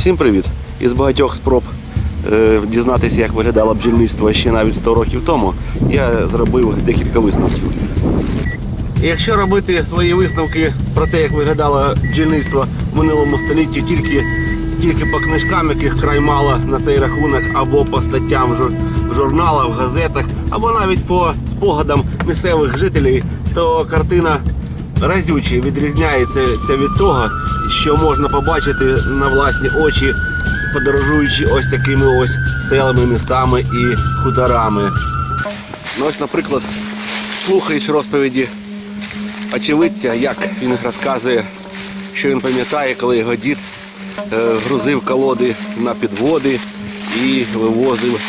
Всім привіт! Із багатьох спроб е, дізнатися, як виглядало бджільництво ще навіть 100 років тому, я зробив декілька висновків. Якщо робити свої висновки про те, як виглядало бджільництво в минулому столітті, тільки, тільки по книжкам, яких край мало на цей рахунок, або по статтям в журналах, в газетах, або навіть по спогадам місцевих жителів, то картина разюче відрізняється це від того, що можна побачити на власні очі, подорожуючи ось такими ось селами, містами і хуторами. Ну, ось, наприклад, слухаєш розповіді очевидця, як він розказує, що він пам'ятає, коли його дід е, грузив колоди на підводи і вивозив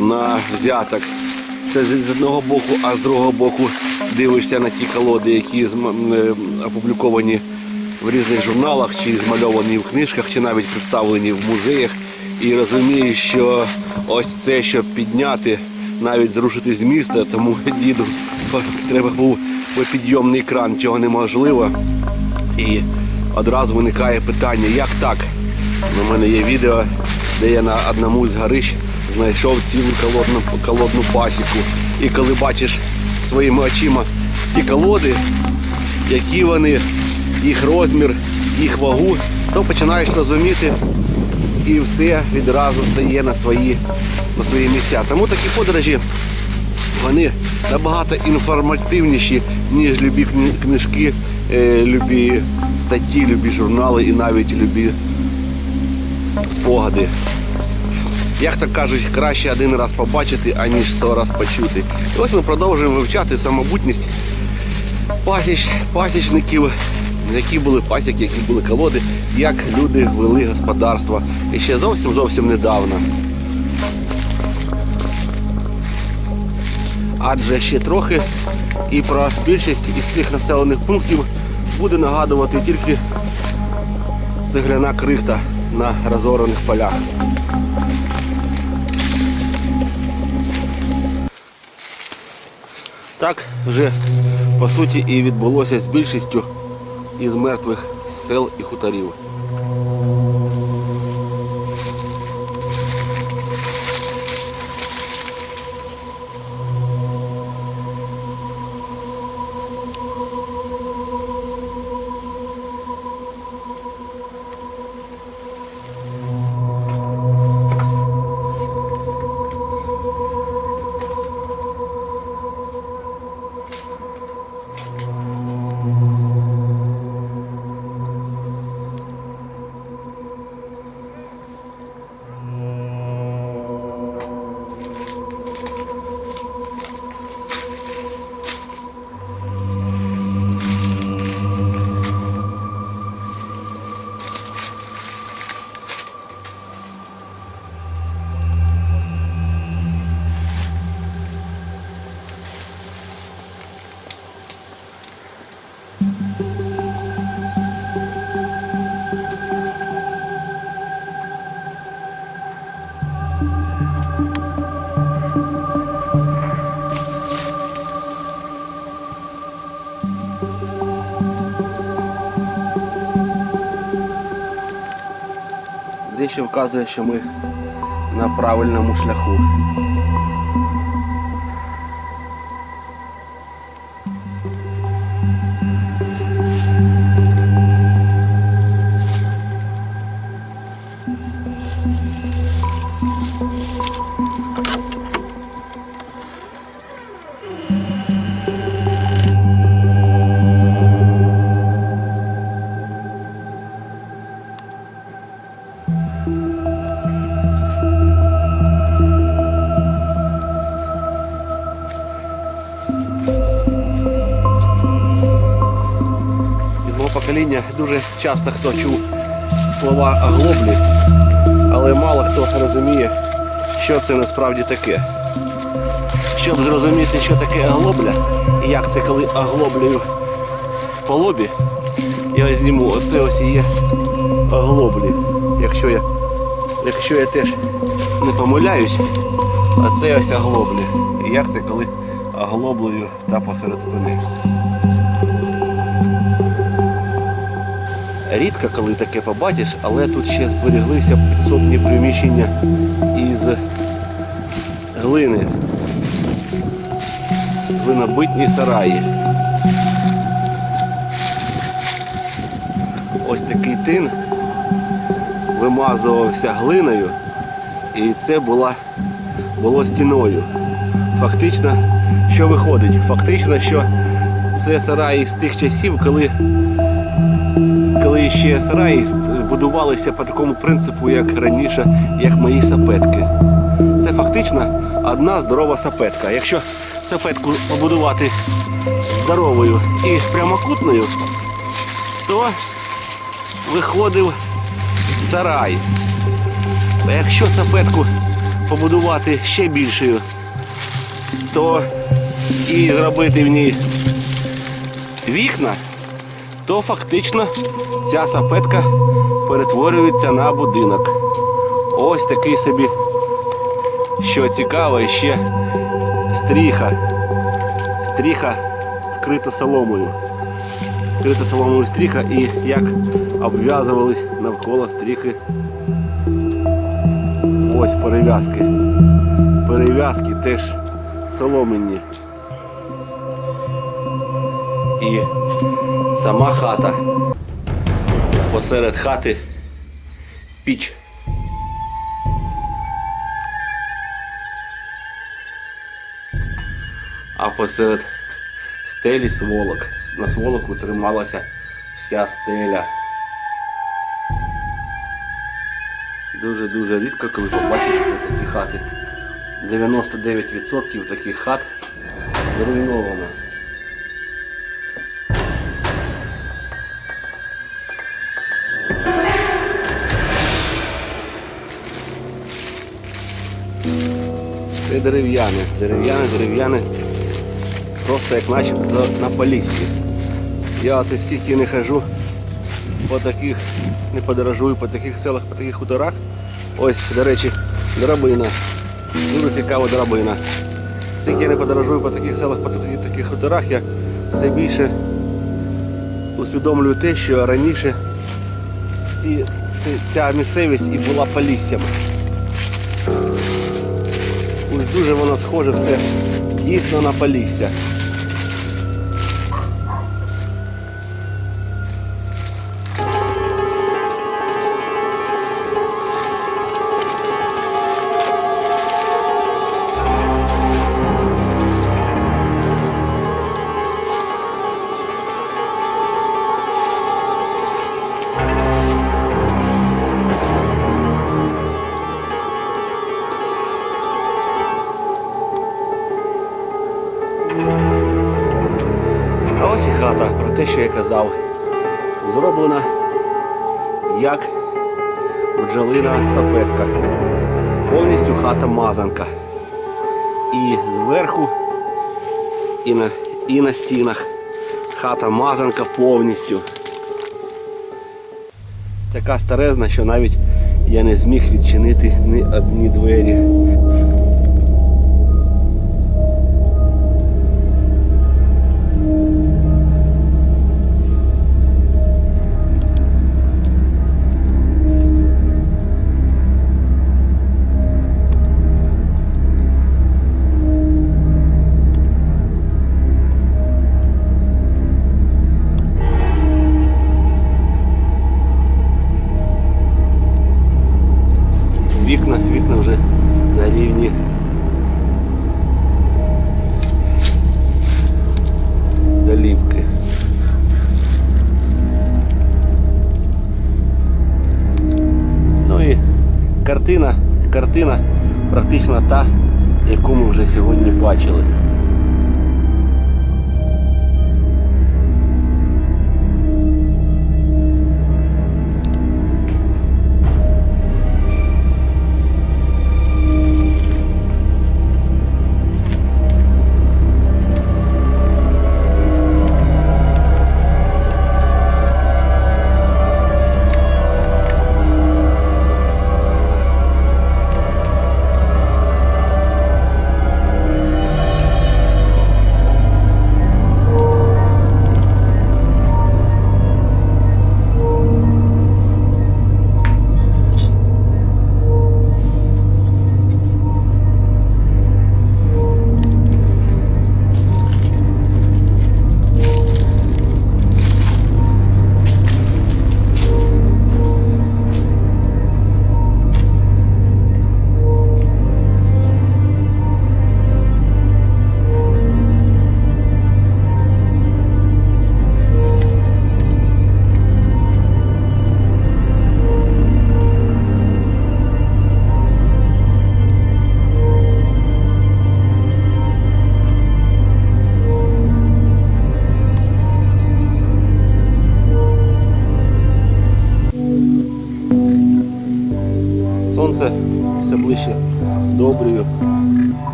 на взяток. Це з одного боку, а з другого боку дивишся на ті колоди, які е, опубліковані в різних журналах, чи змальовані в книжках, чи навіть представлені в музеях. І розумієш, що ось це, щоб підняти, навіть зрушити з міста, тому діду треба був підйомний кран, чого неможливо. І одразу виникає питання, як так? У мене є відео, де я на одному з горищ знайшов цілу колодну, колодну пасіку. І коли бачиш своїми очима ці колоди, які вони, їх розмір, їх вагу, то починаєш розуміти і все відразу стає на свої, на свої місця. Тому такі подорожі вони набагато інформативніші, ніж любі книжки, е, любі статті, любі журнали і навіть любі спогади. Як то кажуть, краще один раз побачити, аніж сто раз почути. І ось ми продовжуємо вивчати самобутність пасіч, пасічників, які були пасіки, які були колоди, як люди вели господарство. І ще зовсім зовсім недавно. Адже ще трохи і про більшість із цих населених пунктів буде нагадувати тільки цегляна крихта на розорених полях. Так вже по суті і відбулося з більшістю із мертвих сел і хуторів. Дещо вказує, що ми на правильному шляху. Thank мого покоління дуже часто хто чув слова оглоблі, але мало хто розуміє, що це насправді таке. Щоб зрозуміти, що таке оглобля, і як це коли оглоблюю по лобі, я зніму оце ось є оглоблі. Якщо я, якщо я теж не помиляюсь, а це ось оглоблі. І як це коли оглоблюю та посеред спини. Рідко коли таке побачиш, але тут ще збереглися підсобні приміщення із глини. Глинобитні сараї. Ось такий тин вимазувався глиною і це була, було стіною. Фактично, що виходить? Фактично, що це сараї з тих часів, коли, коли ще сараї будувалися по такому принципу, як раніше, як мої сапетки. Це фактично одна здорова сапетка. Якщо сапетку побудувати здоровою і прямокутною, то виходив сарай. А якщо сапетку побудувати ще більшою, то і зробити в ній вікна, то фактично ця сапетка перетворюється на будинок. Ось такий собі, що цікаво, ще стріха. Стріха вкрита соломою. Вкрита соломою стріха і як обв'язувались навколо стріхи ось перев'язки. Перев'язки теж соломенні. І сама хата. Посеред хати піч. А посеред стелі сволок. На сволоку трималася вся стеля. Дуже-дуже рідко, коли побачиш такі хати. 99% таких хат зруйновано. Дерев'яне, дерев'яне, дерев'яне, просто як начебто на поліссі. Я оце скільки не хожу по таких, не подорожую по таких селах, по таких хуторах. Ось, до речі, драбина. Дуже цікава драбина. Скільки я не подорожую по таких селах, по таких, хуторах, я все більше усвідомлюю те, що раніше ці, ця місцевість і була поліссям. Дуже воно схоже все дійсно на полісся. Те, що я казав. Зроблена як бджолина сапетка. Повністю хата мазанка. І зверху, і на, і на стінах хата мазанка повністю. Така старезна, що навіть я не зміг відчинити ні одні двері. Картина, картина практично та, яку ми вже сьогодні бачили.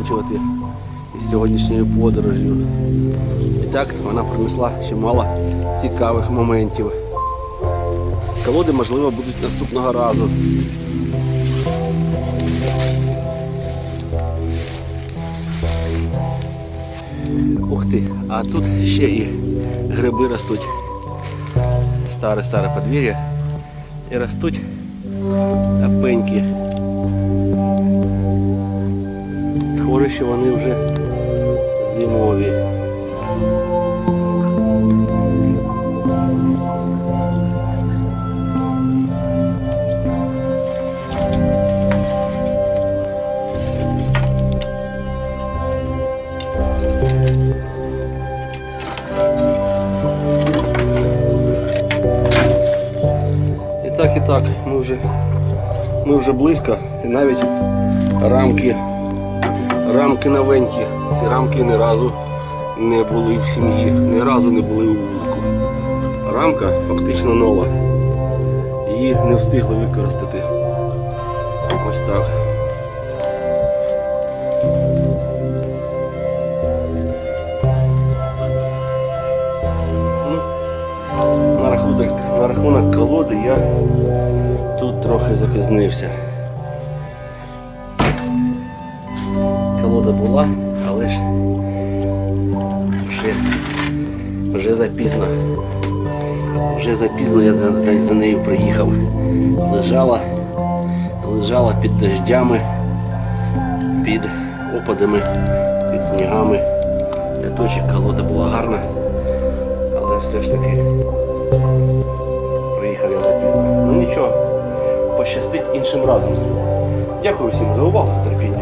Закінчувати із сьогоднішньою подорожю. І так вона принесла чимало цікавих моментів. Колоди, можливо, будуть наступного разу. Ух ти, а тут ще і гриби ростуть. Старе-старе подвір'я. І ростуть пеньки. Схоже, що вони вже зимові. І так, і так, ми вже, ми вже близько, і навіть рамки, рамки новенькі. Ці рамки ні разу не були в сім'ї, ні разу не були у вулику. Рамка фактично нова. Її не встигли використати. Ось так. Ну, на рахунок, на рахунок колоди я тут трохи запізнився. Колода була, але ж вже, вже запізно. Вже запізно я за, за, за нею приїхав. Лежала, лежала під дождями, під опадами, під снігами. Ряточок колода була гарна, але все ж таки приїхав я запізно. Ну нічого, пощастить іншим разом. Дякую всім за увагу, терпіння.